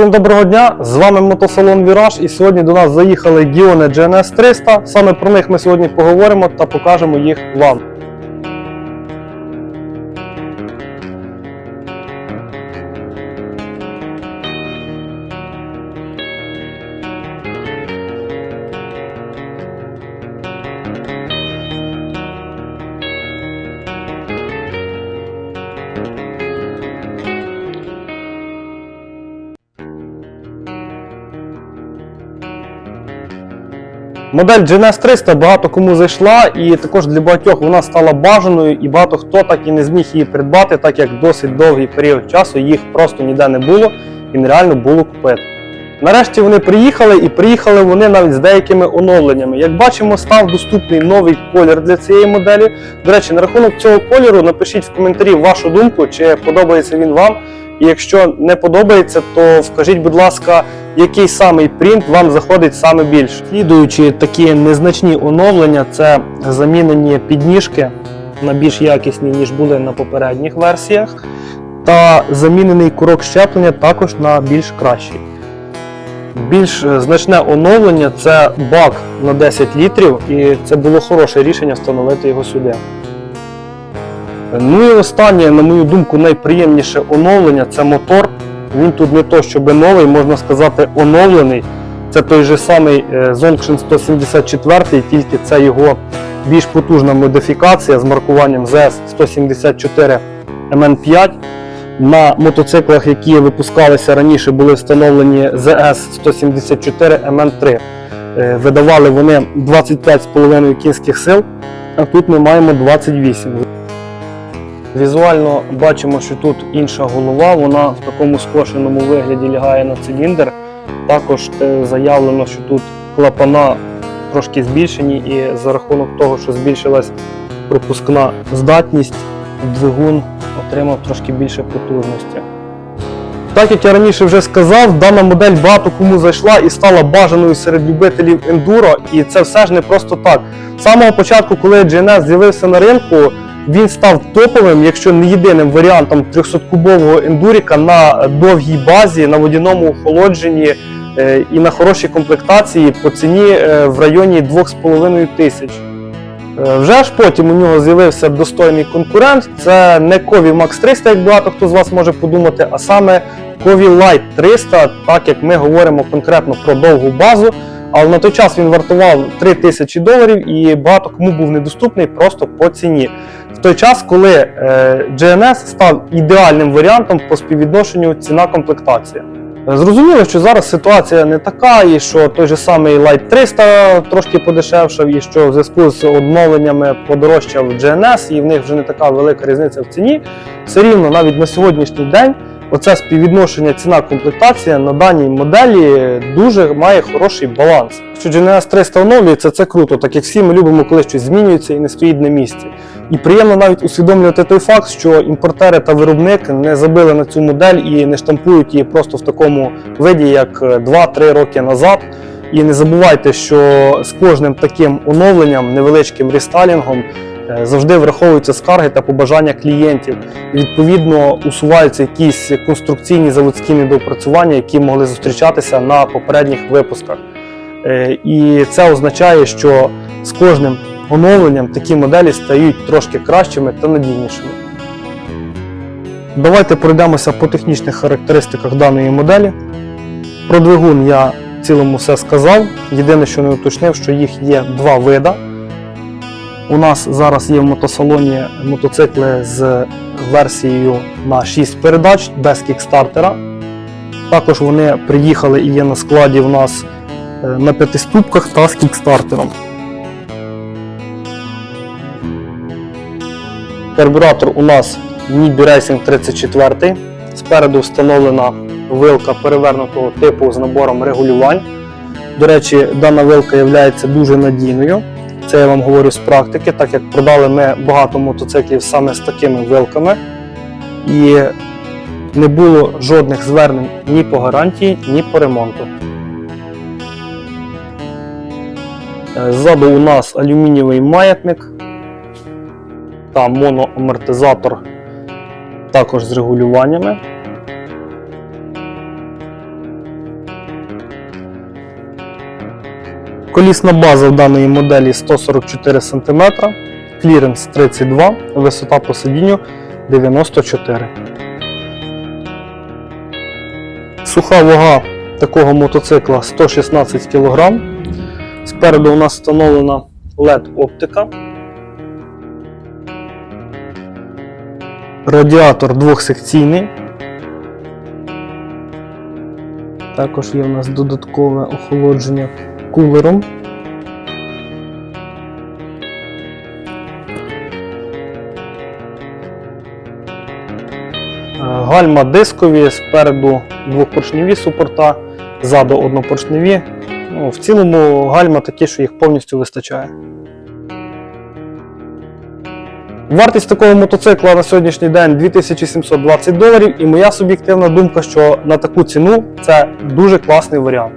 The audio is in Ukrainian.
Всім доброго дня! З вами мотосалон Віраж і сьогодні до нас заїхали Діони GNS 300. Саме про них ми сьогодні поговоримо та покажемо їх вам. Модель GNS 300 багато кому зайшла, і також для багатьох вона стала бажаною, і багато хто так і не зміг її придбати, так як досить довгий період часу їх просто ніде не було і нереально було купити. Нарешті вони приїхали і приїхали вони навіть з деякими оновленнями. Як бачимо, став доступний новий колір для цієї моделі. До речі, на рахунок цього кольору напишіть в коментарі вашу думку, чи подобається він вам. І якщо не подобається, то вкажіть, будь ласка, який самий принт вам заходить саме більше. Слідуючи такі незначні оновлення, це замінені підніжки на більш якісні, ніж були на попередніх версіях, та замінений курок щеплення також на більш кращий. Більш е, значне оновлення це бак на 10 літрів, і це було хороше рішення встановити його сюди. Ну і останнє, на мою думку, найприємніше оновлення це мотор. Він тут не то, щоб новий, можна сказати, оновлений. Це той же самий е, Zonction 174, тільки це його більш потужна модифікація з маркуванням ZS 174 MN5. На мотоциклах, які випускалися раніше, були встановлені ZS 174 MN3. Е, Видавали вони 25,5 кінських сил, а тут ми маємо 28. Візуально бачимо, що тут інша голова, вона в такому скошеному вигляді лягає на циліндр. Також е, заявлено, що тут клапана трошки збільшені, і за рахунок того, що збільшилась пропускна здатність, двигун отримав трошки більше потужності. Так як я раніше вже сказав, дана модель багато кому зайшла і стала бажаною серед любителів ендуро, і це все ж не просто так. З самого початку, коли GNS з'явився на ринку, він став топовим, якщо не єдиним варіантом 300-кубового ендуріка на довгій базі, на водяному охолодженні е, і на хорошій комплектації по ціні е, в районі 2,5 тисяч. Е, Вже ж потім у нього з'явився достойний конкурент. Це не Кові Max 300, як багато хто з вас може подумати, а саме Кові Light 300, так як ми говоримо конкретно про довгу базу. Але на той час він вартував 3 тисячі доларів і багато кому був недоступний просто по ціні. Той час, коли е, GNS став ідеальним варіантом по співвідношенню ціна-комплектація. Е, Зрозуміло, що зараз ситуація не така, і що той же самий Light 300 трошки подешевшав, і що в зв'язку з обновленнями подорожчав GNS, і в них вже не така велика різниця в ціні. Все рівно навіть на сьогоднішній день оце співвідношення ціна-комплектація на даній моделі дуже має хороший баланс. Що GNS 300 оновлюється, це круто, так як всі ми любимо, коли щось змінюється і не стоїть на місці. І приємно навіть усвідомлювати той факт, що імпортери та виробник не забили на цю модель і не штампують її просто в такому виді, як 2-3 роки назад. І не забувайте, що з кожним таким оновленням, невеличким рестайлінгом, е, завжди враховуються скарги та побажання клієнтів. І, відповідно, усуваються якісь конструкційні заводські недоопрацювання, які могли зустрічатися на попередніх випусках. Е, І це означає, що з кожним оновленням такі моделі стають трошки кращими та надійнішими. Давайте пройдемося по технічних характеристиках даної моделі. Про двигун я в цілому все сказав. Єдине, що не уточнив, що їх є два вида. У нас зараз є в мотосалоні мотоцикли з версією на 6 передач без кікстартера. Також вони приїхали і є на складі в нас е, на п'ятиступках та з кікстартером. Карбюратор у нас Nibi Racing 34. Спереду встановлена вилка перевернутого типу з набором регулювань. До речі, дана вилка є дуже надійною. Це я вам говорю з практики, так як продали ми багато мотоциклів саме з такими вилками. І не було жодних звернень ні по гарантії, ні по ремонту. Е, Ззаду у нас алюмінієвий маятник та моноамортизатор також з регулюваннями. Колісна база в даної моделі 144 см, кліренс 32 висота по сидінню 94 Суха вага такого мотоцикла 116 кг. Спереду у нас встановлена LED оптика. Радіатор двохсекційний. Також є у нас додаткове охолодження кулером. Е, Гальма дискові, спереду двопоршневі супорта, ззаду однопоршневі. Ну, в цілому гальма такі, що їх повністю вистачає. Вартість такого мотоцикла на сьогоднішній день 2720 доларів, і моя суб'єктивна думка, що на таку ціну це дуже класний варіант.